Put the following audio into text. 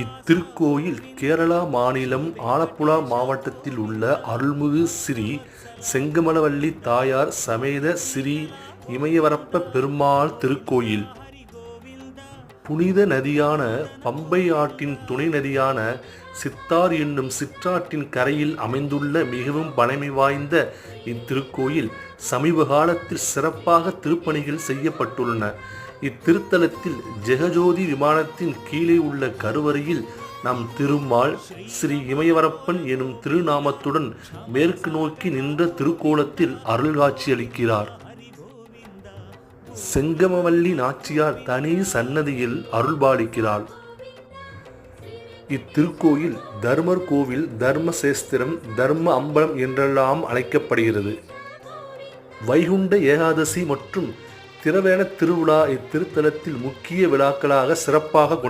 இத்திருக்கோயில் கேரளா மாநிலம் ஆலப்புழா மாவட்டத்தில் உள்ள அருள்மிகு ஸ்ரீ செங்கமலவல்லி தாயார் சமேத ஸ்ரீ இமயவரப்ப பெருமாள் திருக்கோயில். புனித நதியான பம்பை ஆற்றின் துணை நதியான சித்தார் என்னும் சிற்றாற்றின் கரையில் அமைந்துள்ள மிகவும் பழமை வாய்ந்த இத்திருக்கோயில் சமீப காலத்தில் சிறப்பாக திருப்பணிகள் செய்யப்பட்டுள்ளன. இத்திருத்தலத்தில் ஜெகஜோதி விமானத்தின் கீழே உள்ள கருவறையில் நம் திருமால் ஸ்ரீ இமயவரப்பன் எனும் திருநாமத்துடன் மேற்கு நோக்கி நின்ற திருக்கோலத்தில் அருள்காட்சியளிக்கிறார். செங்கமவல்லி நாச்சியார் தனி சன்னதியில் அருள்பாலிக்கிறாள். இத்திருக்கோயில் தர்மர் கோவில் தர்மசேஸ்திரம் தர்ம அம்பலம் என்றெல்லாம் அழைக்கப்படுகிறது. வைகுண்ட ஏகாதசி மற்றும் திரவேண திருவிழா இத்திருத்தலத்தில் முக்கிய விழாக்களாக சிறப்பாக கொண்டு